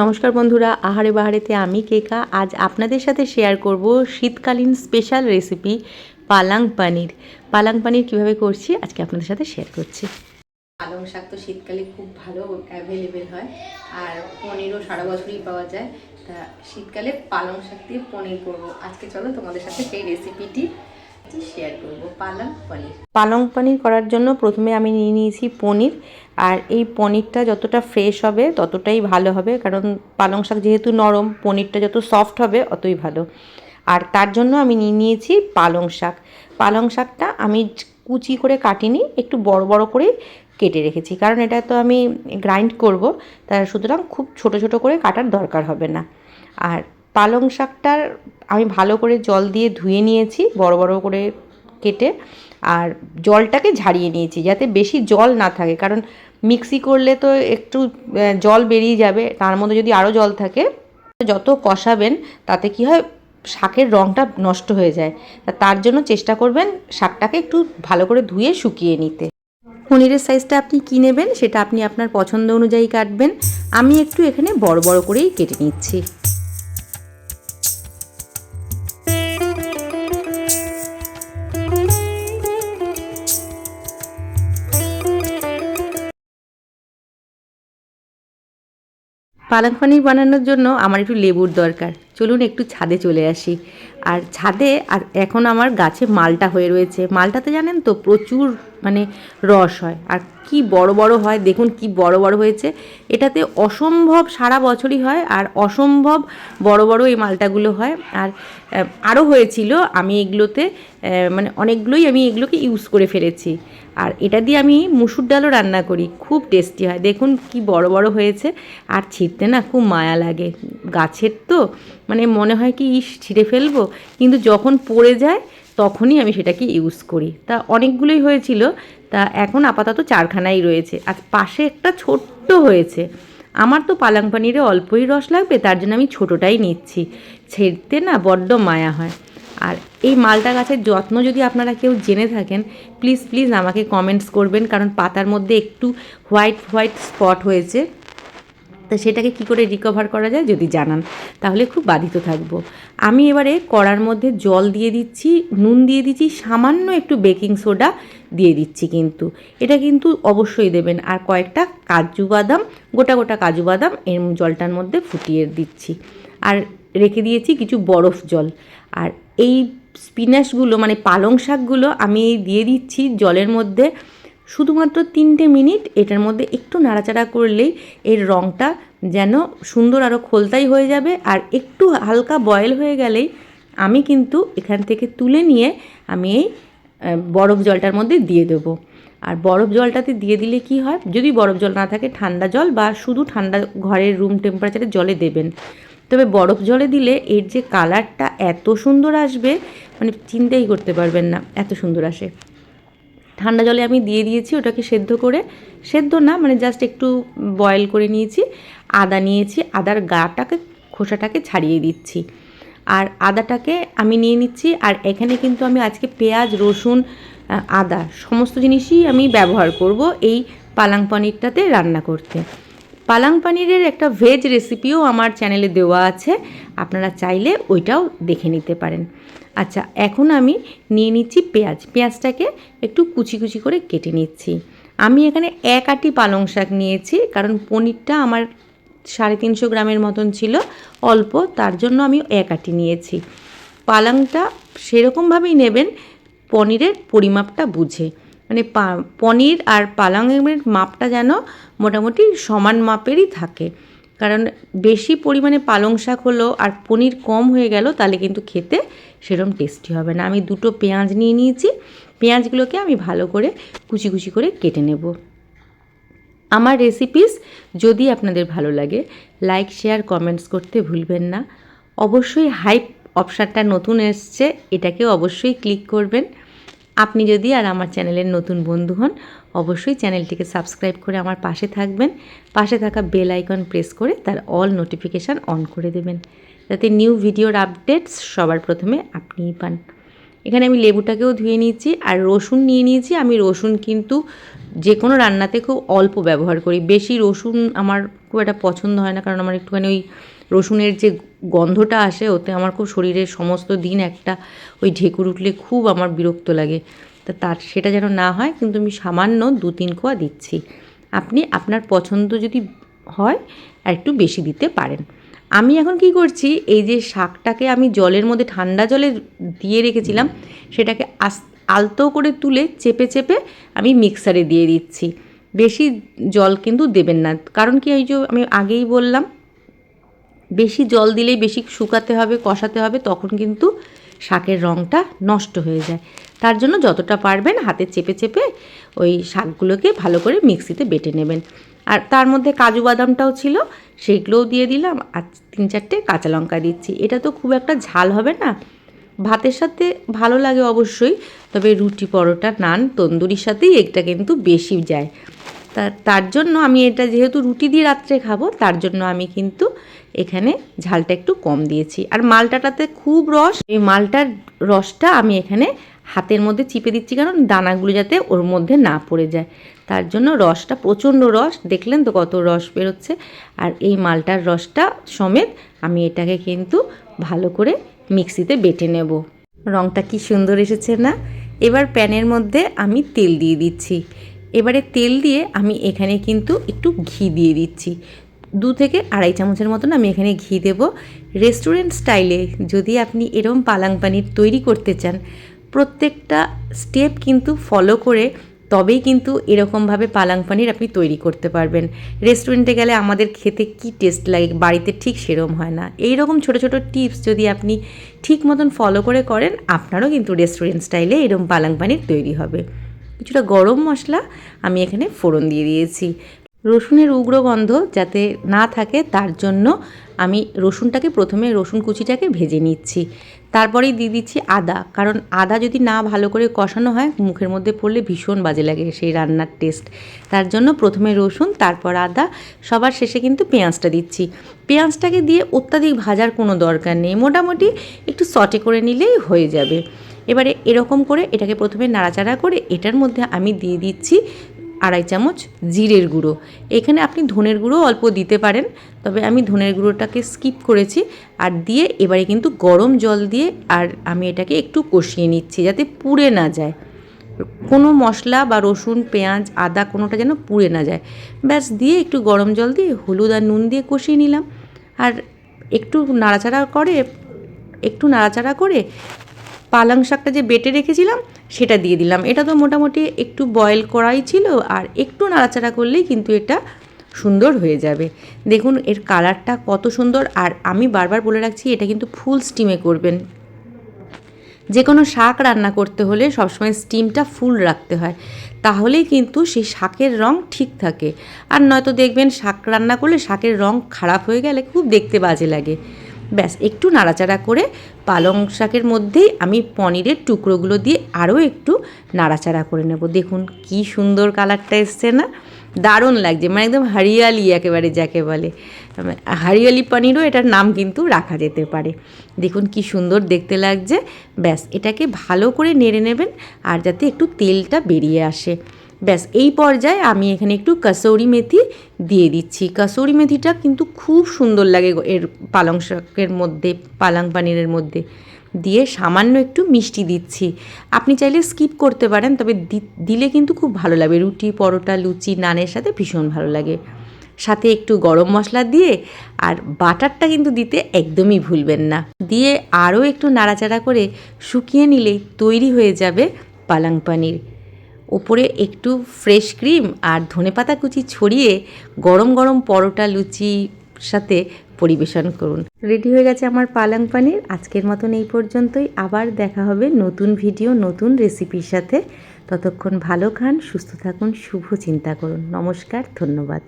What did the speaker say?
নমস্কার বন্ধুরা, আহারে বাহারেতে আমি কেকা। আজ আপনাদের সাথে শেয়ার করব শীতকালীন স্পেশাল রেসিপি পালাং পানির। পালাং পানির কীভাবে করছি, আজকে আপনাদের সাথে শেয়ার করছি। পালং শাক তো শীতকালে খুব ভালো অ্যাভেলেবেল হয়, আর পনিরও সারা বছরই পাওয়া যায়। তা শীতকালে পালং শাক দিয়ে পনির করব। আজকে চলো তোমাদের সাথে সেই রেসিপিটি শেয়ার করব, পালং পনির। পালং পানির করার জন্য প্রথমে আমি নিয়ে নিয়েছি পনির, আর এই পনিরটা যতটা ফ্রেশ হবে ততটাই ভালো হবে, কারণ পালং শাক যেহেতু নরম, পনিরটা যত সফট হবে অতই ভালো। আর তার জন্য আমি নিয়ে নিয়েছি পালং শাক। পালং শাকটা আমি কুচি করে কাটিনি, একটু বড় বড় করে কেটে রেখেছি, কারণ এটা তো আমি গ্রাইন্ড করব, তা সুতরাং খুব ছোট ছোট করে কাটার দরকার হবে না। আর পালং শাকটার আমি ভালো করে জল দিয়ে ধুয়ে নিয়েছি, বড় বড় করে কেটে, আর জলটাকে ঝাড়িয়ে নিয়েছি যাতে বেশি জল না থাকে। কারণ মিক্সি করলে তো একটু জল বেরিয়ে যাবে, তার মধ্যে যদি আরও জল থাকে, যত কষাবেন, তাতে কি হয়, শাকের রঙটা নষ্ট হয়ে যায়। তার জন্য চেষ্টা করবেন শাকটাকে একটু ভালো করে ধুয়ে শুকিয়ে নিতে। পনিরের সাইজটা আপনি কী নেবেন, সেটা আপনি আপনার পছন্দ অনুযায়ী কাটবেন। আমি একটু এখানে বড় বড় করেই কেটে নিচ্ছি। পালং পানির বানানোর জন্য আমার একটু লেবুর দরকার। চলুন একটু ছাদে চলে আসি। আর ছাদে, আর এখন আমার গাছে মালটা হয়ে রয়েছে। মালটাতে জানেন তো প্রচুর মানে রস হয়। আর কি বড় বড় হয়, দেখুন কি বড় বড় হয়েছে। এটাতে অসম্ভব সারা বছরই হয়, আর অসম্ভব বড় বড় এই মালটাগুলো হয়। আর আরও হয়েছিল আমি এগুলোতে মানে অনেকগুলোই আমি এগুলোকে ইউজ করে ফেলেছি। আর এটা দিয়ে আমি মুসুর ডালও রান্না করি, খুব টেস্টি হয়। দেখুন কি বড় বড় হয়েছে। আর ছিঁড়তে না খুব মায়া লাগে। গাছের তো মানে মনে হয় কি, ইস, ছিঁড়ে ফেলব। কিন্তু যখন পড়ে যায়, তখনই আমি সেটাকে ইউজ করি। তা অনেকগুলোই হয়েছিল। তা এখন আপাতত চারখানাই রয়েছে। আর পাশে একটা ছোট্ট হয়েছে। আমার তো পালাং পানিরে অল্পই রস লাগবে, তার জন্য আমি ছোটোটাই নিচ্ছি। ছেড়তে না বড্ড মায়া হয়। আর এই মালটা গাছের যত্ন যদি আপনারা কেউ জেনে থাকেন প্লিজ প্লিজ আমাকে কমেন্টস করবেন, কারণ পাতার মধ্যে একটু হোয়াইট হোয়াইট স্পট হয়েছে। তা সেটাকে কি করে রিকভার করা যায় যদি জানান, তাহলে খুব বাধিত থাকব। আমি এবারে কড়ার মধ্যে জল দিয়ে দিচ্ছি, নুন দিয়ে দিচ্ছি, সামান্য একটু বেকিং সোডা দিয়ে দিচ্ছি কিন্তু। এটা কিন্তু অবশ্যই দেবেন। আর কয়েকটা কাজু বাদাম, গোটা গোটা কাজু বাদাম এর জলটার মধ্যে ফুটিয়ে দিচ্ছি। আর রেখে দিয়েছি কিছু বরফ জল। আর এই স্পিনাশগুলো মানে পালং শাকগুলো আমি দিয়ে দিচ্ছি জলের মধ্যে শুধুমাত্র তিনটে মিনিট। এটার মধ্যে একটু নাড়াচাড়া করলেই এর রঙটা যেন সুন্দর আরও খোলতাই হয়ে যাবে। আর একটু হালকা বয়েল হয়ে গেলেই আমি কিন্তু এখান থেকে তুলে নিয়ে আমি এই বরফ জলটার মধ্যে দিয়ে দেবো। আর বরফ জলটাতে দিয়ে দিলে কি হয়? যদি বরফ জল না থাকে, ঠান্ডা জল বা শুধু ঠান্ডা ঘরের রুম টেম্পারেচারে জলে দেবেন। তবে বরফ জলে দিলে এর যে কালারটা এত সুন্দর আসবে মানে চিন্তাই করতে পারবেন না, এত সুন্দর আসে। ঠান্ডা জলে আমি দিয়ে দিয়েছি ওটাকে সেদ্ধ করে। সেদ্ধ না মানে জাস্ট একটু বয়েল করে নিয়েছি, আদা নিয়েছি, আদার গাটাকে, খোসাটাকে ছাড়িয়ে দিচ্ছি। আর আদাটাকে আমি নিয়ে নিচ্ছি, আর এখানে কিন্তু আমি আজকে পেঁয়াজ, রসুন, আদা, সমস্ত জিনিসই আমি ব্যবহার করব এই পালাং পনিরটাতে রান্না করতে। পালাং পানিরের একটা ভেজ রেসিপিও আমার চ্যানেলে দেওয়া আছে। আপনারা চাইলে ওইটাও দেখে নিতে পারেন। আচ্ছা এখন আমি নিয়ে নিচ্ছি পেঁয়াজ। পেঁয়াজটাকে একটু কুচি কুচি করে কেটে নিচ্ছি। আমি এখানে এক আটি পালং শাক নিয়েছি, কারণ পনিরটা আমার সাড়ে তিনশো গ্রামের মতন ছিল, অল্প, তার জন্য আমি এক আটি নিয়েছি। পালংটা সেরকমভাবেই নেবেন, পনিরের পরিমাপটা বুঝে। মানে পনির আর পালংয়ের মাপটা যেন মোটামুটি সমান মাপেরই থাকে। কারণ বেশি পরিমাণে পালং শাক হলো আর পনির কম হয়ে গেল, তাহলে কিন্তু খেতে সেরকম টেস্টি হবে না। আমি দুটো পেঁয়াজ নিয়ে নিয়েছি, পেঁয়াজগুলোকে আমি ভালো করে কুচি কুচি করে কেটে নেব। আমার রেসিপিস যদি আপনাদের ভালো লাগে লাইক শেয়ার কমেন্টস করতে ভুলবেন না। অবশ্যই হাইপ অপশানটা নতুন এসছে এটাকে অবশ্যই ক্লিক করবেন। আপনি যদি আর আমার চ্যানেলের নতুন বন্ধু হন, অবশ্যই চ্যানেলটিকে সাবস্ক্রাইব করে আমার পাশে থাকবেন। পাশে থাকা বেল আইকন প্রেস করে তার অল নোটিফিকেশান অন করে দেবেন, যাতে নিউ ভিডিওর আপডেটস সবার প্রথমে আপনিই পান। এখানে আমি লেবুটাকেও ধুয়ে নিয়েছি আর রসুন নিয়ে নিয়েছি। আমি রসুন কিন্তু যে কোনো রান্নাতে খুব অল্প ব্যবহার করি। বেশি রসুন আমার খুব একটা পছন্দ হয় না, কারণ আমার একটুখানি ওই রসুনের যে গন্ধটা আসে, ওতে আমার খুব শরীরের সমস্ত দিন একটা ওই ঢেকুর উঠলে খুব আমার বিরক্ত লাগে। তা তার, সেটা যেন না হয়, কিন্তু আমি সামান্য দু তিন কোয়া দিচ্ছি। আপনি আপনার পছন্দ যদি হয় আর একটু বেশি দিতে পারেন। আমি এখন কি করছি, এই যে শাকটাকে আমি জলের মধ্যে ঠান্ডা জলে দিয়ে রেখেছিলাম, সেটাকে আস, আলতো করে তুলে চেপে চেপে আমি মিক্সারে দিয়ে দিচ্ছি। বেশি জল কিন্তু দেবেন না। কারণ কি ওই যে আমি আগেই বললাম বেশি জল দিলেই বেশি শুকাতে হবে, কষাতে হবে, তখন কিন্তু শাকের রঙটা নষ্ট হয়ে যায়। তার জন্য যতটা পারবেন হাতে চেপে চেপে ওই শাকগুলোকে ভালো করে মিক্সিতে বেটে নেবেন। আর তার মধ্যে কাজু বাদামটাও ছিল সেইগুলোও দিয়ে দিলাম। আর তিন চারটে কাঁচা লঙ্কা দিচ্ছি। এটা তো খুব একটা ঝাল হবে না। ভাতের সাথে ভালো লাগে অবশ্যই, তবে রুটি পরোটা, নান, তন্দুরির সাথেই এটা কিন্তু বেশি যায়। তা, তার জন্য আমি এটা যেহেতু রুটি দিয়ে রাত্রে খাব, তার জন্য আমি কিন্তু এখানে ঝালটা একটু কম দিয়েছি। আর মালটাটাতে খুব রস, এই মালটার রসটা আমি এখানে হাতের মধ্যে চিপে দিচ্ছি, কারণ দানাগুলো যাতে ওর মধ্যে না পড়ে যায়। তার জন্য রসটা প্রচণ্ড রস, দেখলেন তো কত রস বেরোচ্ছে। আর এই মালটার রসটা সমেত আমি এটাকে কিন্তু ভালো করে মিক্সিতে বেটে নেব। রঙটা কি সুন্দর এসেছে না? এবার প্যানের মধ্যে আমি তেল দিয়ে দিচ্ছি। এবারে তেল দিয়ে আমি এখানে কিন্তু একটু ঘি দিয়ে দিচ্ছি। দু থেকে আড়াই চামচের মতন আমি এখানে ঘি দেব। রেস্টুরেন্ট স্টাইলে যদি আপনি এরম পালাং পানির তৈরি করতে চান, প্রত্যেকটা স্টেপ কিন্তু ফলো করে তবেই কিন্তু এরকমভাবে পালাং পানির আপনি তৈরি করতে পারবেন। রেস্টুরেন্টে গেলে আমাদের খেতে কি টেস্ট লাগে বাড়িতে ঠিক সেরম হয় না। এই রকম ছোটো ছোটো টিপস যদি আপনি ঠিক মতন ফলো করে করেন, আপনারও কিন্তু রেস্টুরেন্ট স্টাইলে এরকম পালাং পানির তৈরি হবে। কিছুটা গরম মশলা আমি এখানে ফোড়ন দিয়ে দিয়েছি। রসুনের উগ্র গন্ধ যাতে না থাকে, তার জন্য আমি রসুনটাকে প্রথমে রসুন কুচিটাকে ভেজে নিচ্ছি। তারপরেই দিয়ে দিচ্ছি আদা। কারণ আদা যদি না ভালো করে কষানো হয়, মুখের মধ্যে পড়লে ভীষণ বাজে লাগে সেই রান্নার টেস্ট। তার জন্য প্রথমে রসুন, তারপর আদা। সবার শেষে কিন্তু পেঁয়াজটা দিচ্ছি। পেঁয়াজটাকে দিয়ে অত্যাধিক ভাজার কোনো দরকার নেই। মোটামুটি একটু সটে করে নিলেই হয়ে যাবে। এবারে এরকম করে এটাকে প্রথমে নাড়াচাড়া করে এটার মধ্যে আমি দিয়ে দিচ্ছি আড়াই চামচ জিরের গুঁড়ো। এখানে আপনি ধনের গুঁড়ো অল্প দিতে পারেন, তবে আমি ধনের গুঁড়োটাকে স্কিপ করেছি আর দিয়ে এবারে কিন্তু গরম জল দিয়ে আর আমি এটাকে একটু কষিয়ে নিচ্ছি যাতে পুড়ে না যায়। কোনো মশলা বা রসুন, পেঁয়াজ, আদা কোনোটা যেন পুড়ে না যায়। ব্যাস, দিয়ে একটু গরম জল দিয়ে হলুদ আর নুন দিয়ে কষিয়ে নিলাম। আর একটু নাড়াচাড়া করে, একটু নাড়াচাড়া করে পালং শাকটা যে বেটে রেখেছিলাম, সেটা দিয়ে দিলাম। এটা তো মোটামুটি একটু বয়েল করাই ছিল, আর একটু নাড়াচাড়া করলেই কিন্তু এটা সুন্দর হয়ে যাবে। দেখুন, এর কালারটা কত সুন্দর, আর আমি বারবার বলে রাখছি, এটা কিন্তু ফুল স্টিমে করবেন। যে কোনো শাক রান্না করতে হলে সবসময় স্টিমটা ফুল রাখতে হয়, তাহলেই কিন্তু সেই শাকের রং ঠিক থাকে। আর নয়তো দেখবেন, শাক রান্না করলে শাকের রং খারাপ হয়ে গেলে খুব দেখতে বাজে লাগে। ব্যাস, একটু নাড়াচাড়া করে পালং শাকের মধ্যেই আমি পনিরের টুকরোগুলো দিয়ে আরও একটু নাড়াচাড়া করে নেব। দেখুন কি সুন্দর কালারটা এসছে না? দারুণ লাগছে মানে একদম হারিয়ালি একেবারে যাকে বলে। হারিয়ালি পনিরও এটার নাম কিন্তু রাখা যেতে পারে। দেখুন কি সুন্দর দেখতে লাগছে। ব্যাস, এটাকে ভালো করে নেড়ে নেবেন আর যাতে একটু তেলটা বেরিয়ে আসে। ব্যাস, এই পর্যায়ে আমি এখানে একটু কাসৌরি মেথি দিয়ে দিচ্ছি। কাসৌরি মেথিটা কিন্তু খুব সুন্দর লাগে এর পালং শাকের মধ্যে, পালং পানিরের মধ্যে দিয়ে সামান্য একটু মিষ্টি দিচ্ছি। আপনি চাইলে স্কিপ করতে পারেন, তবে দিলে কিন্তু খুব ভালো লাগবে রুটি, পরোটা, লুচি, নানের সাথে ভীষণ ভালো লাগে। সাথে একটু গরম মশলা দিয়ে আর বাটারটা কিন্তু দিতে একদমই ভুলবেন না। দিয়ে আরও একটু নাড়াচাড়া করে শুকিয়ে নিলেই তৈরি হয়ে যাবে পালাং পানির। ওপরে একটু ফ্রেশ ক্রিম আর ধনেপাতা কুচি ছড়িয়ে গরম গরম পরোটা লুচি সাথে পরিবেশন করুন। রেডি হয়ে গেছে আমার পালং পানির। আজকের মতন এই পর্যন্তই। আবার দেখা হবে নতুন ভিডিও নতুন রেসিপির সাথে। ততক্ষণ ভালো খান, সুস্থ থাকুন, শুভ চিন্তা করুন। নমস্কার, ধন্যবাদ।